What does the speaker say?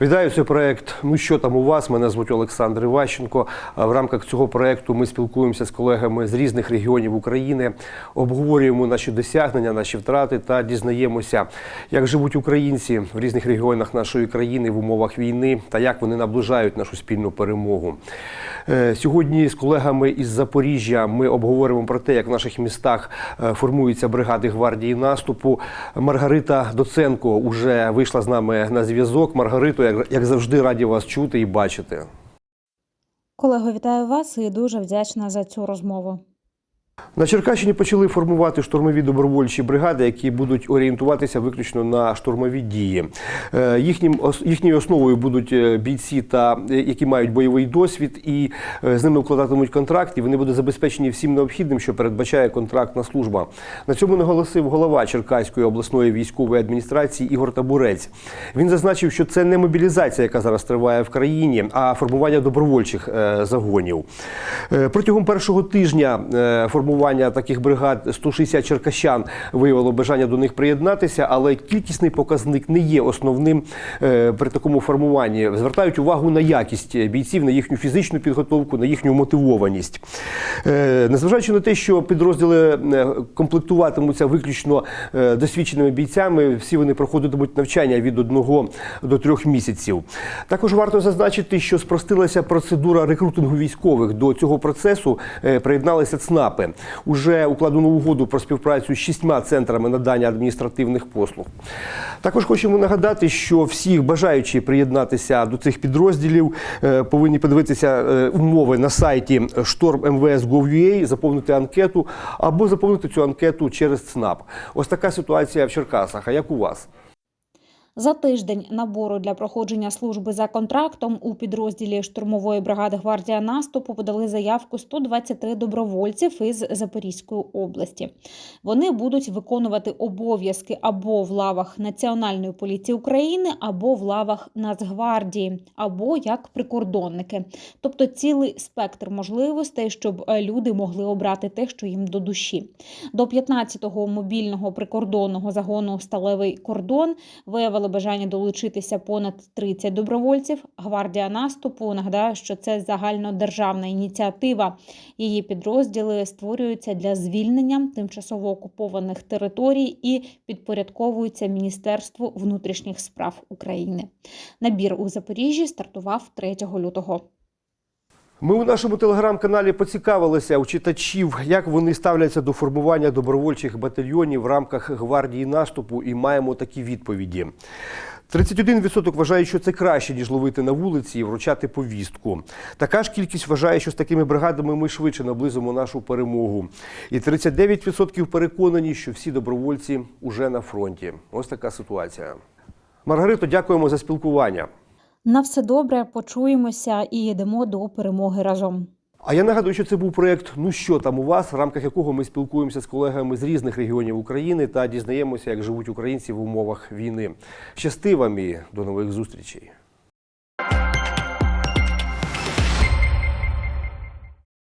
Вітаю, це проект. Ну що там у вас? Мене звуть Олександр Іващенко. В рамках цього проекту ми спілкуємося з колегами з різних регіонів України, обговорюємо наші досягнення, наші втрати та дізнаємося, як живуть українці в різних регіонах нашої країни в умовах війни та як вони наближають нашу спільну перемогу. Е, Сьогодні з колегами із Запоріжжя ми обговоримо про те, як в наших містах е, формуються бригади гвардії наступу. Маргарита Доценко уже вийшла з нами на зв'язок. Маргарито, як, завжди, раді вас чути і бачити. Колего, вітаю вас і дуже вдячна за цю розмову. На Черкащині почали формувати штурмові добровольчі бригади, які будуть орієнтуватися виключно на штурмові дії. Е, Їхнім їхньою основою будуть е, бійці, та е, які мають бойовий досвід, і з ними укладатимуть контракт, і вони будуть забезпечені всім необхідним, що передбачає контрактна служба. На цьому наголосив голова Черкаської обласної військової адміністрації Ігор Табурець. Він зазначив, що це не мобілізація, яка зараз триває в країні, а формування добровольчих загонів. Протягом першого тижня е, формування таких бригад 160 черкащан виявило бажання до них приєднатися, але кількісний показник не є основним е, при такому формуванні. Звертають увагу на якість бійців, на їхню фізичну підготовку, на їхню мотивованість. Е, Незважаючи на те, що підрозділи е, комплектуватимуться виключно досвідченими бійцями, всі вони проходитимуть навчання від одного до трьох місяців. Також варто зазначити, що спростилася процедура рекрутингу військових. До цього процесу приєдналися ЦНАПи. Уже укладено угоду про співпрацю з шістьма центрами надання адміністративних послуг. Також хочемо нагадати, що всіх бажаючі приєднатися до цих підрозділів е, повинні подивитися е, умови на сайті storm.mvs.gov.ua, заповнити анкету або заповнити цю анкету через ЦНАП. Ось така ситуація в Черкасах. А як у вас? За тиждень набору для проходження служби за контрактом у підрозділі штурмової бригади гвардія наступу подали заявку 123 добровольців із Запорізької області. Вони будуть виконувати обов'язки або в лавах Національної поліції України, або в лавах Нацгвардії, або як прикордонники. Тобто цілий спектр можливостей, щоб е, люди могли обрати те, що їм до душі. До 15-го мобільного прикордонного загону Сталевий кордон виявили бажання долучитися понад 30 добровольців. Гвардія наступу нагадаю, що це загальнодержавна ініціатива. Її підрозділи створюються для звільнення тимчасово окупованих територій і підпорядковуються Міністерству внутрішніх справ України. Набір у Запоріжжі стартував 3 лютого. Ми у нашому телеграм-каналі поцікавилися у читачів, як вони ставляться до формування добровольчих батальйонів в рамках гвардії наступу, і маємо такі відповіді. 31% вважають, що це краще, ніж ловити на вулиці і вручати повістку. Така ж кількість вважає, що з такими бригадами ми швидше наблизимо нашу перемогу. І 39% переконані, що всі добровольці уже на фронті. Ось така ситуація. Маргарито, дякуємо за спілкування. На все добре, почуємося і йдемо до перемоги разом. А я нагадую, що це був проект Ну що там у вас, в рамках якого ми спілкуємося з колегами з різних регіонів України та дізнаємося, як живуть українці в умовах війни. Щасти вам і до нових зустрічей.